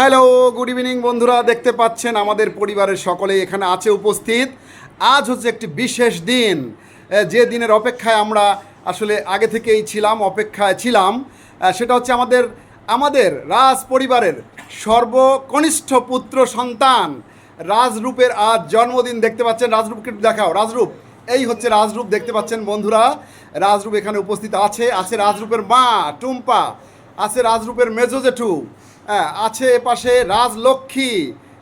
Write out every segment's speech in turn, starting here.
Hello good evening বন্ধুরা। দেখতে পাচ্ছেন আমাদের পরিবারের সকলে এখানে আছে, উপস্থিত। আজ হচ্ছে একটি বিশেষ দিন। যে দিনের অপেক্ষায় আমরা আসলে আগে থেকেই ছিলাম, অপেক্ষায় ছিলাম সেটা হচ্ছে আমাদের আমাদের রাজ পরিবারের সর্বকনিষ্ঠ পুত্র সন্তান, রাজরূপের আজ জন্মদিন। দেখতে পাচ্ছেন রাজরূপকে দেখাও। রাজরূপ, এই হচ্ছে রাজরূপ। দেখতে পাচ্ছেন, বন্ধুরা, রাজরূপ এখানে উপস্থিত আছে। আছে রাজরূপের মা টুম্পা, আছে রাজরূপের মেজো জেঠু হ্যাঁ আছে এপাশে রাজলক্ষ্মী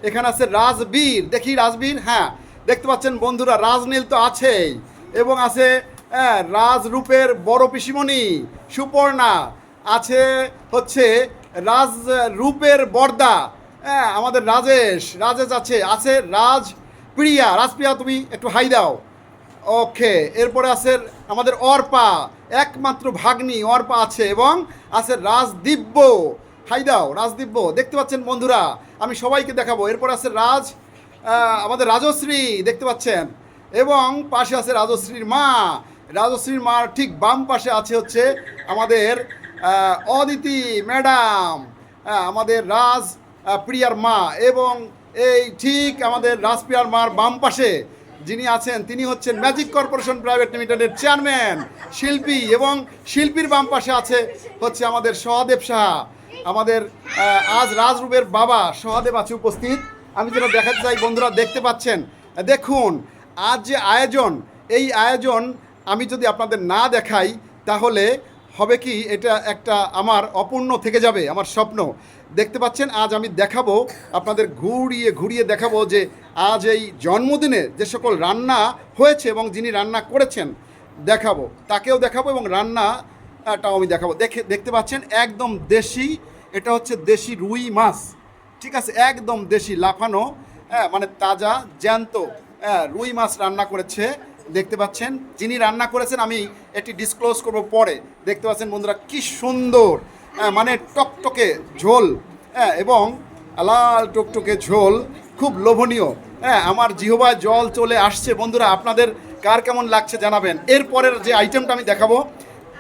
এখানে আছে রাজবীর। দেখি রাজবীর? হ্যাঁ দেখতে পাচ্ছেন বন্ধুরা রাজনীল তো আছেই। এবং আছে হ্যাঁ, রাজরূপের বড় পিসিমণি সুপর্ণা। আছে হচ্ছে রাজরূপের বর্দা। হ্যাঁ আমাদের রাজেশ রাজেশ আছে। আছে রাজপ্রিয়া। রাজপ্রিয়া তুমি একটু হাই দাও। ওকে এরপরে আছে আমাদের অর্পা একমাত্র ভাগ্নি অর্পা আছে। এবং আছে রাজদিব্য। হাই দাও রাজদিব্য দেখতে পাচ্ছেন বন্ধুরা, আমি সবাইকে দেখাবো। এরপর আছে রাজ আমাদের রাজশ্রী, দেখতে পাচ্ছেন। এবং পাশে আছে রাজশ্রীর মা। রাজশ্রীর মার ঠিক বাম পাশে আছে হচ্ছে আমাদের অদিতি ম্যাডাম আমাদের রাজ প্রিয়ার মা। এবং এই ঠিক আমাদের রাজপ্রিয়ার মার বাম পাশে যিনি আছেন, তিনি হচ্ছেন ম্যাজিক কর্পোরেশন প্রাইভেট লিমিটেডের চেয়ারম্যান, শিল্পী। এবং শিল্পীর বাম পাশে আছে হচ্ছে আমাদের সহদেব সাহা। আমাদের আজ রাজরূপের বাবা সহদেব আছে উপস্থিত। আমি যেটা দেখাতে চাই, বন্ধুরা দেখতে পাচ্ছেন? দেখুন, আজ যে আয়োজন, এই আয়োজন আমি যদি আপনাদের না দেখাই, তাহলে হবে কি, এটা একটা আমার অপূর্ণ থেকে যাবে, আমার স্বপ্ন। দেখতে পাচ্ছেন, আজ আমি দেখাবো, আপনাদের ঘুরিয়ে ঘুরিয়ে দেখাবো যে আজ এই জন্মদিনে যে সকল রান্না হয়েছে এবং যিনি রান্না করেছেন, দেখাবো। তাকেও দেখাবো এবং রান্নাটাও আমি দেখাবো। দেখে, দেখতে পাচ্ছেন, একদম দেশি এটা হচ্ছে দেশি রুই মাছ। ঠিক আছে? একদম দেশি লাফানো হ্যাঁ মানে তাজা জ্যান্ত হ্যাঁ রুই মাছ রান্না করেছে। দেখতে পাচ্ছেন? যিনি রান্না করেছেন আমি এটি ডিসক্লোজ করব পরে। দেখতে পাচ্ছেন বন্ধুরা কি সুন্দর হ্যাঁ, মানে টকটকে ঝোল হ্যাঁ এবং লাল টকটকে ঝোল খুব লোভনীয়। হ্যাঁ আমার জিহবায় জল চলে আসছে। বন্ধুরা আপনাদের কার কেমন লাগছে জানাবেন। এরপরের যে আইটেমটা আমি দেখাবো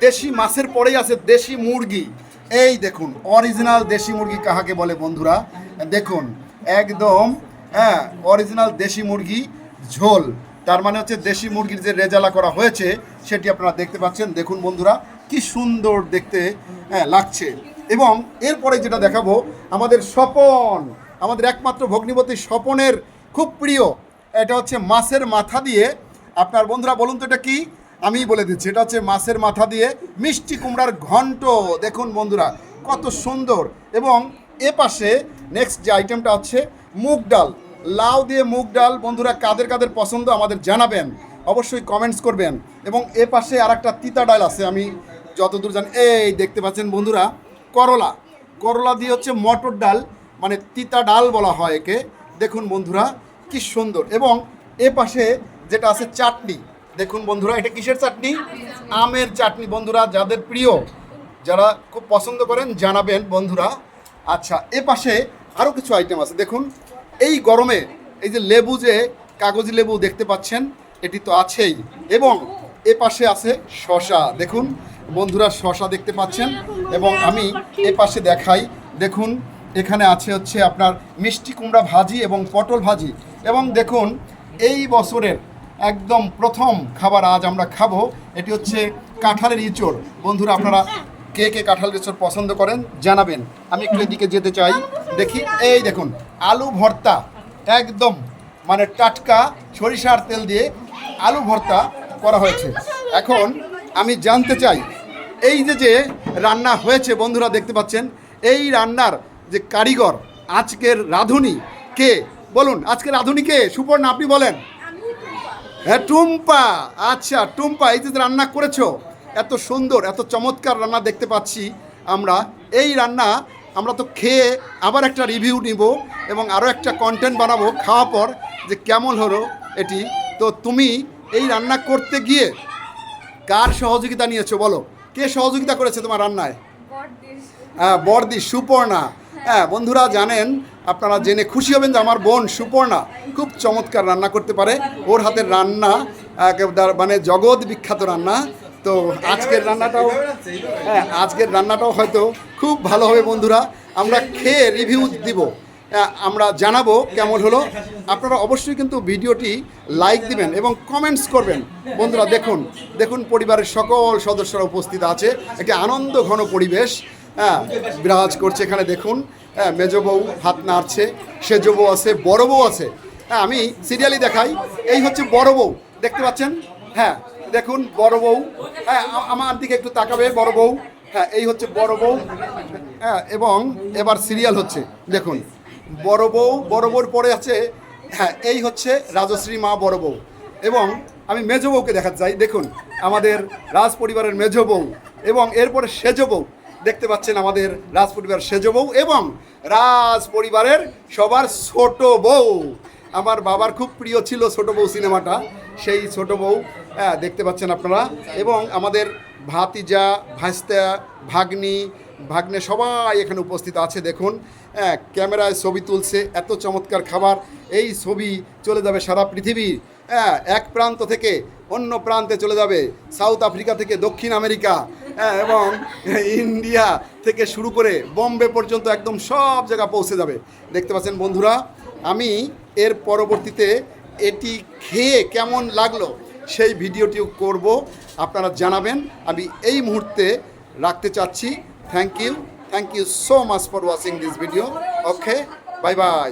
দেশি মাছের পরেই আছে দেশি মুরগি। এই দেখুন অরিজিনাল দেশি মুরগি কাহাকে বলে বন্ধুরা? দেখুন, একদম হ্যাঁ অরিজিনাল দেশি মুরগি, ঝোল। তার মানে হচ্ছে দেশি মুরগির যে রেজালা করা হয়েছে, সেটি আপনারা দেখতে পাচ্ছেন। দেখুন বন্ধুরা, কি সুন্দর দেখতে হ্যাঁ লাগছে। এবং এরপরে যেটা দেখাবো, আমাদের স্বপন, আমাদের একমাত্র ভগ্নিপতি স্বপনের খুব প্রিয়, এটা হচ্ছে মাছের মাথা দিয়ে। আপনার বন্ধুরা, বলুন তো এটা কি? আমি বলে দিচ্ছি, এটা হচ্ছে মাছের মাথা দিয়ে মিষ্টি কুমড়ার ঘন্ট। দেখুন বন্ধুরা, কত সুন্দর। এবং এ পাশে নেক্সট যে আইটেমটা হচ্ছে মুগ ডাল। লাউ দিয়ে মুগ ডাল, বন্ধুরা, কাদের কাদের পছন্দ আমাদের জানাবেন। অবশ্যই কমেন্টস করবেন। এবং এ পাশে আর একটা তিতা ডাল আছে, আমি যতদূর জানি, এই দেখতে পাচ্ছেন বন্ধুরা, করলা। করলা দিয়ে হচ্ছে মটর ডাল মানে তিতা ডাল বলা হয় একে। দেখুন বন্ধুরা, কি সুন্দর। এবং এ পাশে যেটা আছে চাটনি। দেখুন বন্ধুরা, এটা কিসের চাটনি? আমের চাটনি বন্ধুরা, যাদের প্রিয়, যারা খুব পছন্দ করেন, জানাবেন বন্ধুরা। আচ্ছা এ পাশে আরও কিছু আইটেম আছে। দেখুন, এই গরমে এই যে লেবু যে, কাগজি লেবু দেখতে পাচ্ছেন, এটি তো আছেই। এবং এ পাশে আছে শশা দেখুন, বন্ধুরা শশা দেখতে পাচ্ছেন। এবং আমি এ পাশে দেখাই, দেখুন, এখানে আছে হচ্ছে আপনার মিষ্টি কুমড়া ভাজি এবং পটল ভাজি। এবং দেখুন, এই বছরের একদম প্রথম খাবার আজ আমরা খাব। এটি হচ্ছে কাঁঠালের ইঁচড়। বন্ধুরা, আপনারা কে কে কাঁঠালের ইঁচড় পছন্দ করেন জানাবেন। আমি একটু এদিকে যেতে চাই। দেখি, এই দেখুন, আলু ভর্তা। একদম মানে টাটকা সরিষার তেল দিয়ে আলু ভর্তা করা হয়েছে। এখন আমি জানতে চাই, এই যে যে রান্না হয়েছে, বন্ধুরা দেখতে পাচ্ছেন, এই রান্নার যে কারিগর আজকের রাঁধুনি কে? বলুন আজকের রাঁধুনি কে? সুপর্ণা, আপনি বলেন। হ্যাঁ টুম্পা। আচ্ছা টুম্পা এই যে রান্না করেছ এত সুন্দর এত চমৎকার রান্না দেখতে পাচ্ছি আমরা। এই রান্না আমরা তো খেয়ে আবার একটা রিভিউ নিব এবং আরও একটা কন্টেন্ট বানাবো খাওয়া পর যে কেমন হলো এটি। তো তুমি এই রান্না করতে গিয়ে কার সহযোগিতা নিয়েছো বলো? কে সহযোগিতা করেছে তোমার রান্নায়? হ্যাঁ বর্দি সুপর্ণা। হ্যাঁ বন্ধুরা জানেন আপনারা জেনে খুশি হবেন যে আমার বোন সুপর্ণা খুব চমৎকার রান্না করতে পারে। ওর হাতের রান্না মানে জগৎ বিখ্যাত রান্না। তো আজকের রান্নাটাও হ্যাঁ আজকের রান্নাটাও হয়তো খুব ভালো হবে বন্ধুরা। আমরা খেয়ে রিভিউ দিব। আমরা জানাব কেমন হলো। আপনারা অবশ্যই কিন্তু ভিডিওটি লাইক দিবেন এবং কমেন্টস করবেন। বন্ধুরা, দেখুন দেখুন পরিবারের সকল সদস্যরা উপস্থিত আছে। একটি আনন্দ ঘন পরিবেশ হ্যাঁ বিরাজ করছে। এখানে দেখুন হ্যাঁ মেজ বউ হাত নাড়ছে, সেজ বউ আছে, বড় বউ আছে। হ্যাঁ আমি সিরিয়ালি দেখাই, এই হচ্ছে বড় বউ, দেখতে পাচ্ছেন? হ্যাঁ দেখুন, বড় বউ হ্যাঁ আমার দিকে একটু তাকাবে, বড় বউ হ্যাঁ এই হচ্ছে বড় বউ হ্যাঁ এবং এবার সিরিয়াল হচ্ছে, দেখুন, বড় বউ, বড় বউর পরে আছে হ্যাঁ এই হচ্ছে রাজশ্রী মা বড় বউ, এবং আমি মেজ বউকে দেখাতে চাই, দেখুন, আমাদের রাজ পরিবারের মেজ বউ, এবং এরপরে সেজ বউ দেখতে পাচ্ছেন আমাদের রাজ পরিবার সেজ বউ এবং রাজ পরিবারের সবার ছোট বউ। আমার বাবার খুব প্রিয় ছিল ছোট বউ সিনেমাটা, সেই ছোট বউ দেখতে পাচ্ছেন আপনারা। এবং আমাদের ভাতিজা, ভাস্তা, ভাগ্নি, ভাগ্নে সবাই এখানে উপস্থিত আছে, দেখুন। ক্যামেরায় ছবি তুলছে, এত চমৎকার খাবার। এই ছবি চলে যাবে সারা পৃথিবী। হ্যাঁ এক প্রান্ত থেকে অন্য প্রান্তে চলে যাবে। সাউথ আফ্রিকা থেকে দক্ষিণ আমেরিকা হ্যাঁ এবং ইন্ডিয়া থেকে শুরু করে বম্বে পর্যন্ত একদম সব জায়গা পৌঁছে যাবে। দেখতে পাচ্ছেন বন্ধুরা, আমি এর পরবর্তীতে এটি খেয়ে কেমন লাগল সেই ভিডিওটিও করব। আপনারা জানাবেন, আমি এই মুহূর্তে রাখতে চাচ্ছি। Thank you thank you so much for watching this video okay bye bye